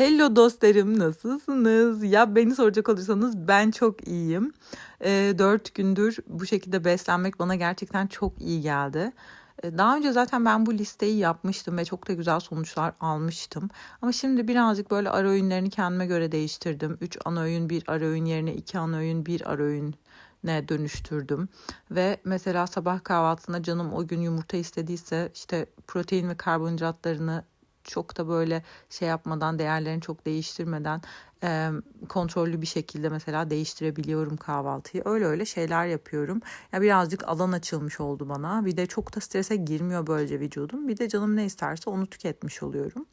Hello dostlarım nasılsınız? Ya beni soracak olursanız ben çok iyiyim. Ee, 4 gündür bu şekilde beslenmek bana gerçekten çok iyi geldi. Ee, Daha önce zaten ben bu listeyi yapmıştım ve çok da güzel sonuçlar almıştım. Ama şimdi birazcık böyle ara öğünlerini kendime göre değiştirdim. 3 ana öğün bir ara öğün yerine 2 ana öğün bir ara öğün ne dönüştürdüm. Ve mesela sabah kahvaltısında canım o gün yumurta istediyse işte protein ve karbonhidratlarını çok da böyle şey yapmadan değerlerini çok değiştirmeden e, kontrollü bir şekilde mesela değiştirebiliyorum kahvaltıyı. Öyle öyle şeyler yapıyorum. Ya birazcık alan açılmış oldu bana. Bir de çok da strese girmiyor böylece vücudum. Bir de canım ne isterse onu tüketmiş oluyorum.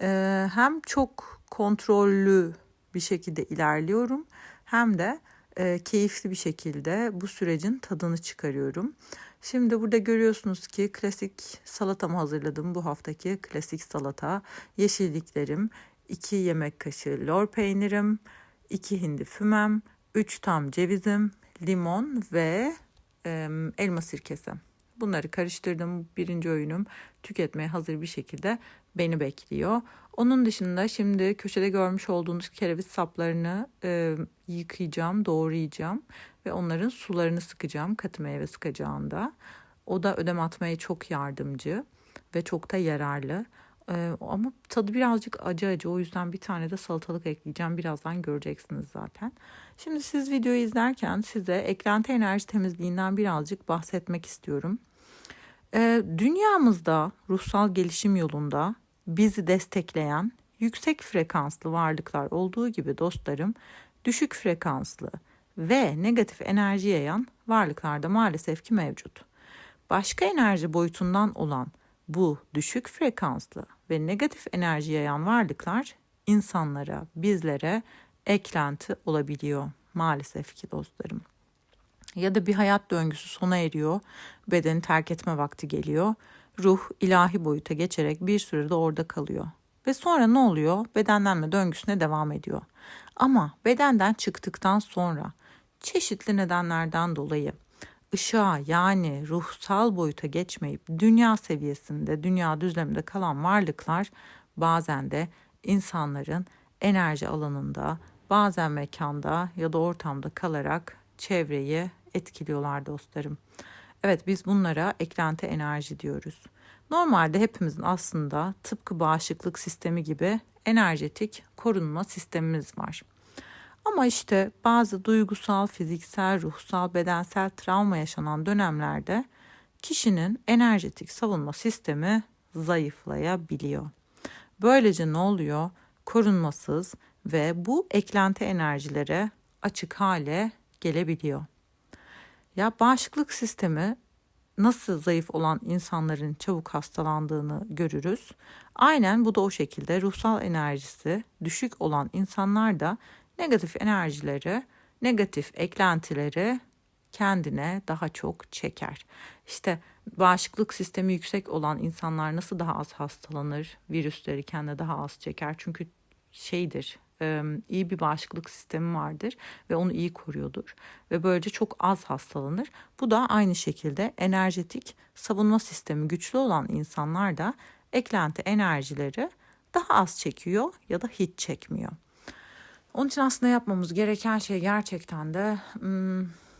E, hem çok kontrollü bir şekilde ilerliyorum hem de e, keyifli bir şekilde bu sürecin tadını çıkarıyorum. Şimdi burada görüyorsunuz ki klasik salatamı hazırladım. Bu haftaki klasik salata. Yeşilliklerim, 2 yemek kaşığı lor peynirim, 2 hindi fümem, 3 tam cevizim, limon ve e, elma sirkesi. Bunları karıştırdım. Birinci öğünüm tüketmeye hazır bir şekilde beni bekliyor. Onun dışında şimdi köşede görmüş olduğunuz kereviz saplarını e, yıkayacağım, doğrayacağım ve onların sularını sıkacağım katı meyve sıkacağında. O da ödem atmaya çok yardımcı ve çok da yararlı. Ee, ama tadı birazcık acı acı o yüzden bir tane de salatalık ekleyeceğim. Birazdan göreceksiniz zaten. Şimdi siz videoyu izlerken size eklenti enerji temizliğinden birazcık bahsetmek istiyorum. Ee, dünyamızda ruhsal gelişim yolunda bizi destekleyen yüksek frekanslı varlıklar olduğu gibi dostlarım düşük frekanslı ve negatif enerji yayan varlıklar da maalesef ki mevcut. Başka enerji boyutundan olan bu düşük frekanslı ve negatif enerji yayan varlıklar insanlara, bizlere eklenti olabiliyor maalesef ki dostlarım. Ya da bir hayat döngüsü sona eriyor, bedeni terk etme vakti geliyor. Ruh ilahi boyuta geçerek bir süre de orada kalıyor. Ve sonra ne oluyor? Bedenlenme döngüsüne devam ediyor. Ama bedenden çıktıktan sonra çeşitli nedenlerden dolayı ışığa yani ruhsal boyuta geçmeyip dünya seviyesinde, dünya düzleminde kalan varlıklar bazen de insanların enerji alanında, bazen mekanda ya da ortamda kalarak çevreyi etkiliyorlar dostlarım. Evet biz bunlara eklenti enerji diyoruz. Normalde hepimizin aslında tıpkı bağışıklık sistemi gibi enerjetik korunma sistemimiz var. Ama işte bazı duygusal, fiziksel, ruhsal, bedensel travma yaşanan dönemlerde kişinin enerjetik savunma sistemi zayıflayabiliyor. Böylece ne oluyor? Korunmasız ve bu eklenti enerjilere açık hale gelebiliyor. Ya bağışıklık sistemi nasıl zayıf olan insanların çabuk hastalandığını görürüz. Aynen bu da o şekilde ruhsal enerjisi düşük olan insanlar da negatif enerjileri, negatif eklentileri kendine daha çok çeker. İşte bağışıklık sistemi yüksek olan insanlar nasıl daha az hastalanır? Virüsleri kendine daha az çeker. Çünkü şeydir, iyi bir bağışıklık sistemi vardır ve onu iyi koruyordur ve böylece çok az hastalanır. Bu da aynı şekilde enerjetik savunma sistemi güçlü olan insanlar da eklenti enerjileri daha az çekiyor ya da hiç çekmiyor. Onun için aslında yapmamız gereken şey gerçekten de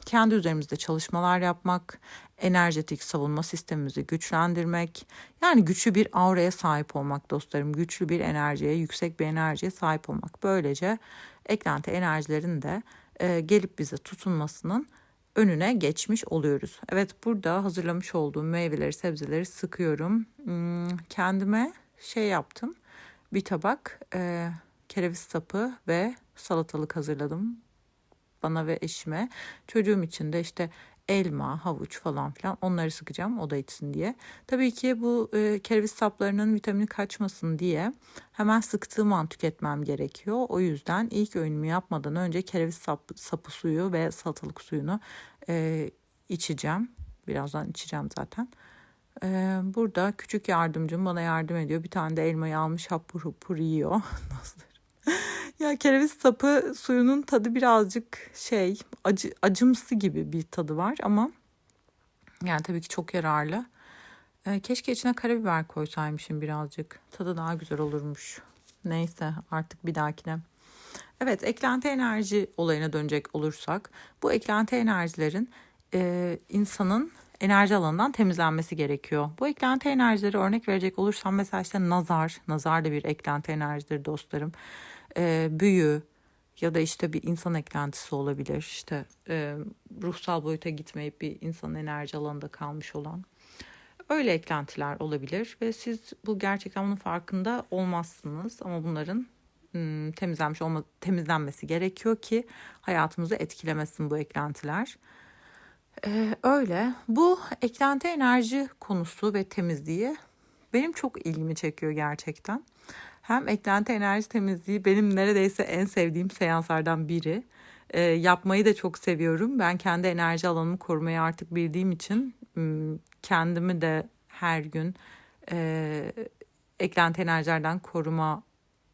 kendi üzerimizde çalışmalar yapmak, enerjetik savunma sistemimizi güçlendirmek, yani güçlü bir auraya sahip olmak dostlarım, güçlü bir enerjiye, yüksek bir enerjiye sahip olmak. Böylece eklenti enerjilerin de e, gelip bize tutunmasının önüne geçmiş oluyoruz. Evet burada hazırlamış olduğum meyveleri, sebzeleri sıkıyorum. Hmm, kendime şey yaptım. Bir tabak e, kereviz sapı ve salatalık hazırladım bana ve eşime. Çocuğum için de işte elma, havuç falan filan onları sıkacağım o da içsin diye. Tabii ki bu e, kereviz saplarının vitamini kaçmasın diye hemen sıktığım an tüketmem gerekiyor. O yüzden ilk öğünümü yapmadan önce kereviz sap, sapı suyu ve salatalık suyunu e, içeceğim. Birazdan içeceğim zaten. E, burada küçük yardımcım bana yardım ediyor. Bir tane de elmayı almış hapur hapur yiyor. Nasıl? Ya kereviz sapı suyunun tadı birazcık şey acı acımsı gibi bir tadı var ama yani tabii ki çok yararlı. Ee, keşke içine karabiber koysaymışım birazcık. Tadı daha güzel olurmuş. Neyse artık bir dahakine. Evet eklenti enerji olayına dönecek olursak bu eklenti enerjilerin e, insanın enerji alanından temizlenmesi gerekiyor. Bu eklenti enerjileri örnek verecek olursam mesela işte nazar, nazar da bir eklenti enerjidir dostlarım. E, büyü ya da işte bir insan eklentisi olabilir. İşte e, ruhsal boyuta gitmeyip bir insanın enerji alanında kalmış olan. Öyle eklentiler olabilir ve siz bu gerçekten bunun farkında olmazsınız ama bunların temizlenmiş olma, temizlenmesi gerekiyor ki hayatımızı etkilemesin bu eklentiler. Ee, öyle. Bu eklenti enerji konusu ve temizliği benim çok ilgimi çekiyor gerçekten. Hem eklenti enerji temizliği benim neredeyse en sevdiğim seanslardan biri. Ee, yapmayı da çok seviyorum. Ben kendi enerji alanımı korumayı artık bildiğim için kendimi de her gün e, eklenti enerjilerden koruma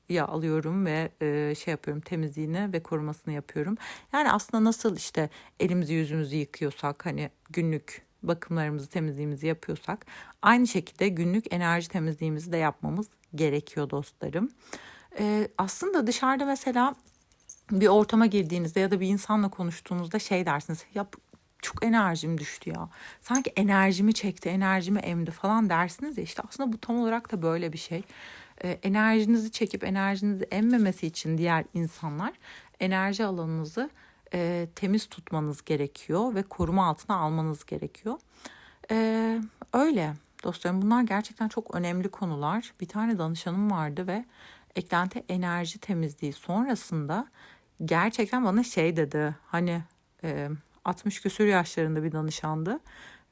ya alıyorum ve e, şey yapıyorum temizliğini ve korumasını yapıyorum. Yani aslında nasıl işte elimizi yüzümüzü yıkıyorsak hani günlük bakımlarımızı temizliğimizi yapıyorsak aynı şekilde günlük enerji temizliğimizi de yapmamız gerekiyor dostlarım. E, aslında dışarıda mesela bir ortama girdiğinizde ya da bir insanla konuştuğunuzda şey dersiniz ya çok enerjim düştü ya. Sanki enerjimi çekti, enerjimi emdi falan dersiniz ya işte aslında bu tam olarak da böyle bir şey. E, enerjinizi çekip enerjinizi emmemesi için diğer insanlar enerji alanınızı e, temiz tutmanız gerekiyor ve koruma altına almanız gerekiyor. E, öyle dostlarım bunlar gerçekten çok önemli konular. Bir tane danışanım vardı ve eklenti enerji temizliği sonrasında gerçekten bana şey dedi hani e, 60 küsür yaşlarında bir danışandı.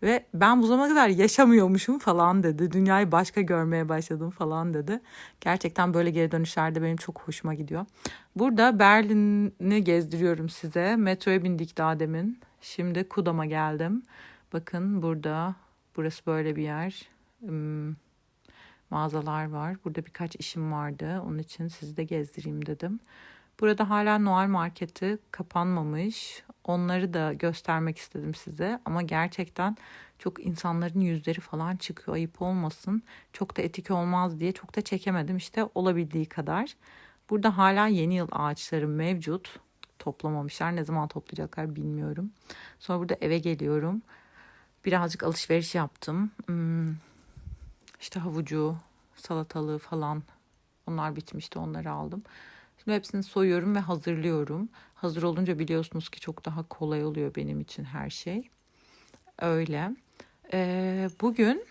Ve ben bu zamana kadar yaşamıyormuşum falan dedi. Dünyayı başka görmeye başladım falan dedi. Gerçekten böyle geri dönüşlerde benim çok hoşuma gidiyor. Burada Berlin'i gezdiriyorum size. Metroya bindik daha demin. Şimdi Kudam'a geldim. Bakın burada burası böyle bir yer. Hmm, mağazalar var. Burada birkaç işim vardı. Onun için sizi de gezdireyim dedim. Burada hala Noel marketi kapanmamış. Onları da göstermek istedim size ama gerçekten çok insanların yüzleri falan çıkıyor ayıp olmasın. Çok da etik olmaz diye çok da çekemedim işte olabildiği kadar. Burada hala yeni yıl ağaçları mevcut. Toplamamışlar. Ne zaman toplayacaklar bilmiyorum. Sonra burada eve geliyorum. Birazcık alışveriş yaptım. Hmm, işte havucu, salatalığı falan onlar bitmişti onları aldım. Şimdi hepsini soyuyorum ve hazırlıyorum. Hazır olunca biliyorsunuz ki çok daha kolay oluyor benim için her şey. Öyle. Ee, bugün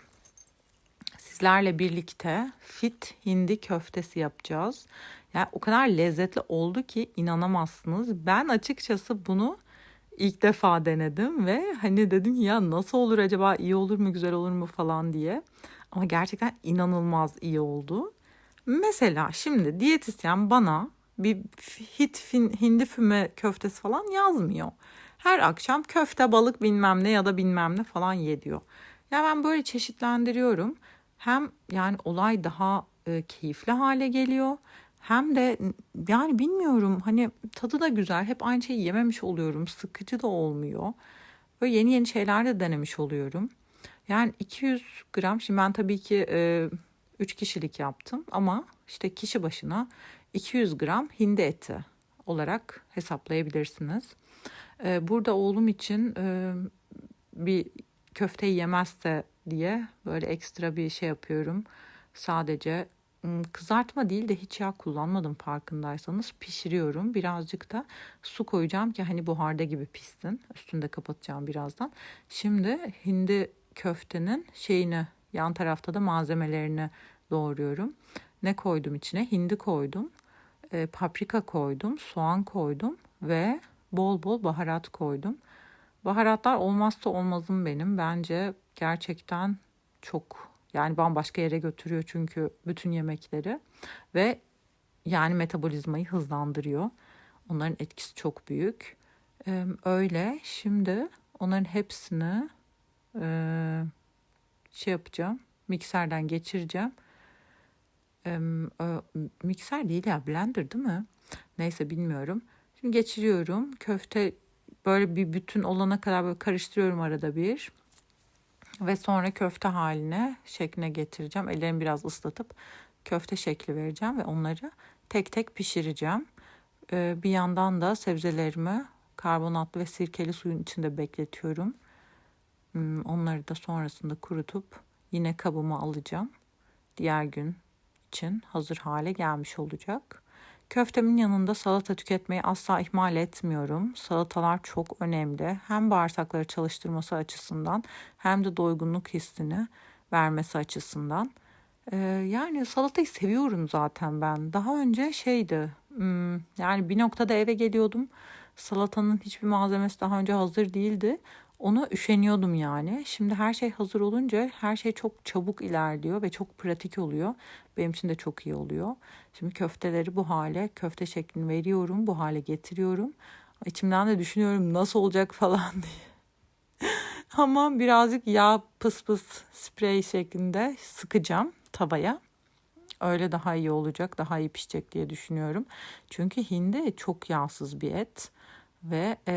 sizlerle birlikte fit hindi köftesi yapacağız. Yani o kadar lezzetli oldu ki inanamazsınız. Ben açıkçası bunu ilk defa denedim ve hani dedim ya nasıl olur acaba iyi olur mu güzel olur mu falan diye. Ama gerçekten inanılmaz iyi oldu. Mesela şimdi diyetisyen bana bir hit fin, hindi füme köftesi falan yazmıyor. Her akşam köfte balık bilmem ne ya da bilmem ne falan ye diyor. Ya ben böyle çeşitlendiriyorum. Hem yani olay daha e, keyifli hale geliyor. Hem de yani bilmiyorum hani tadı da güzel. Hep aynı şeyi yememiş oluyorum. Sıkıcı da olmuyor. Böyle yeni yeni şeyler de denemiş oluyorum. Yani 200 gram şimdi ben tabii ki e, 3 kişilik yaptım ama işte kişi başına 200 gram hindi eti olarak hesaplayabilirsiniz. Ee, burada oğlum için e, bir köfte yemezse diye böyle ekstra bir şey yapıyorum. Sadece kızartma değil de hiç yağ kullanmadım farkındaysanız pişiriyorum. Birazcık da su koyacağım ki hani buharda gibi pişsin. Üstünde kapatacağım birazdan. Şimdi hindi köftenin şeyini yan tarafta da malzemelerini doğruyorum. Ne koydum içine? Hindi koydum e, paprika koydum, soğan koydum ve bol bol baharat koydum. Baharatlar olmazsa olmazım benim. Bence gerçekten çok yani bambaşka yere götürüyor çünkü bütün yemekleri ve yani metabolizmayı hızlandırıyor. Onların etkisi çok büyük. Ee, öyle şimdi onların hepsini e, şey yapacağım. Mikserden geçireceğim e, mikser değil ya blender değil mi? Neyse bilmiyorum. Şimdi geçiriyorum. Köfte böyle bir bütün olana kadar böyle karıştırıyorum arada bir. Ve sonra köfte haline şekline getireceğim. Ellerimi biraz ıslatıp köfte şekli vereceğim ve onları tek tek pişireceğim. Ee, bir yandan da sebzelerimi karbonatlı ve sirkeli suyun içinde bekletiyorum. Hmm, Onları da sonrasında kurutup yine kabıma alacağım. Diğer gün için hazır hale gelmiş olacak. Köftemin yanında salata tüketmeyi asla ihmal etmiyorum. Salatalar çok önemli. Hem bağırsakları çalıştırması açısından hem de doygunluk hissini vermesi açısından. Ee, yani salatayı seviyorum zaten ben. Daha önce şeydi. hmm, Yani bir noktada eve geliyordum. Salatanın hiçbir malzemesi daha önce hazır değildi. Ona üşeniyordum yani. Şimdi her şey hazır olunca her şey çok çabuk ilerliyor ve çok pratik oluyor. Benim için de çok iyi oluyor. Şimdi köfteleri bu hale, köfte şeklini veriyorum, bu hale getiriyorum. İçimden de düşünüyorum nasıl olacak falan diye. Ama birazcık yağ pıs pıs sprey şeklinde sıkacağım tavaya. Öyle daha iyi olacak, daha iyi pişecek diye düşünüyorum. Çünkü hindi çok yağsız bir et ve e,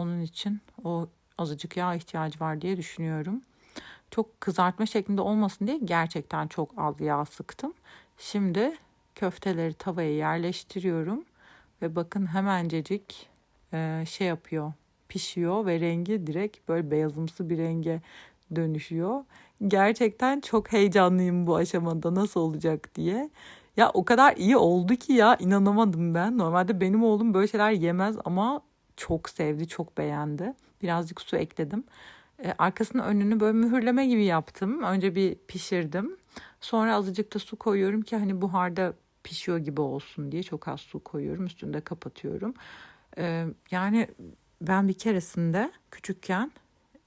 onun için o azıcık yağ ihtiyacı var diye düşünüyorum. Çok kızartma şeklinde olmasın diye gerçekten çok az yağ sıktım. Şimdi köfteleri tavaya yerleştiriyorum ve bakın hemencecik e, şey yapıyor, pişiyor ve rengi direkt böyle beyazımsı bir renge dönüşüyor. Gerçekten çok heyecanlıyım bu aşamada nasıl olacak diye. Ya o kadar iyi oldu ki ya inanamadım ben. Normalde benim oğlum böyle şeyler yemez ama çok sevdi, çok beğendi. Birazcık su ekledim. E, arkasını önünü böyle mühürleme gibi yaptım. Önce bir pişirdim. Sonra azıcık da su koyuyorum ki hani buharda pişiyor gibi olsun diye çok az su koyuyorum. Üstünde kapatıyorum. E, yani ben bir keresinde küçükken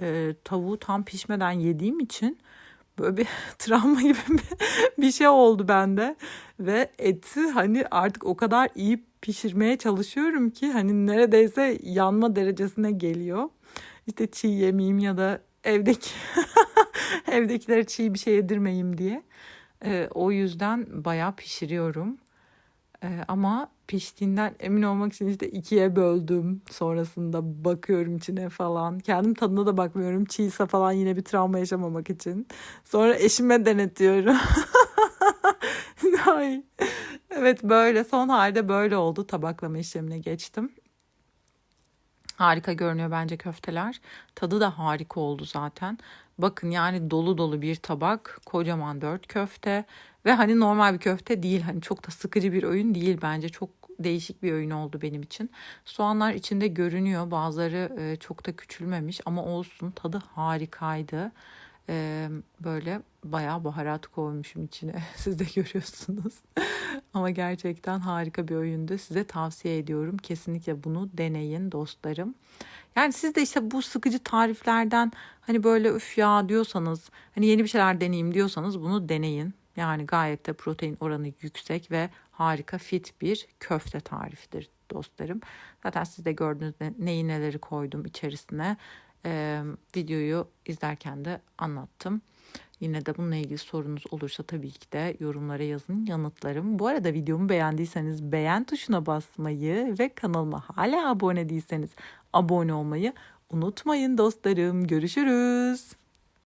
e, tavuğu tam pişmeden yediğim için böyle bir travma gibi bir, şey oldu bende ve eti hani artık o kadar iyi pişirmeye çalışıyorum ki hani neredeyse yanma derecesine geliyor. İşte çiğ yemeyeyim ya da evdeki evdekilere çiğ bir şey yedirmeyeyim diye. Ee, o yüzden bayağı pişiriyorum. Ee, ama piştiğinden emin olmak için işte ikiye böldüm. Sonrasında bakıyorum içine falan. Kendim tadına da bakmıyorum. Çiğse falan yine bir travma yaşamamak için. Sonra eşime denetiyorum. Ay. Evet böyle son halde böyle oldu. Tabaklama işlemine geçtim. Harika görünüyor bence köfteler. Tadı da harika oldu zaten. Bakın yani dolu dolu bir tabak, kocaman dört köfte ve hani normal bir köfte değil. Hani çok da sıkıcı bir öğün değil bence. Çok değişik bir öğün oldu benim için. Soğanlar içinde görünüyor. Bazıları çok da küçülmemiş ama olsun tadı harikaydı. E, böyle bayağı baharat koymuşum içine. Siz de görüyorsunuz. Ama gerçekten harika bir oyundu. Size tavsiye ediyorum. Kesinlikle bunu deneyin dostlarım. Yani siz de işte bu sıkıcı tariflerden hani böyle üf ya diyorsanız, hani yeni bir şeyler deneyeyim diyorsanız bunu deneyin. Yani gayet de protein oranı yüksek ve harika fit bir köfte tarifidir dostlarım. Zaten siz de gördünüz ne- neyi neleri koydum içerisine. Ee, videoyu izlerken de anlattım. Yine de bununla ilgili sorunuz olursa tabii ki de yorumlara yazın yanıtlarım. Bu arada videomu beğendiyseniz beğen tuşuna basmayı ve kanalıma hala abone değilseniz abone olmayı unutmayın dostlarım. Görüşürüz.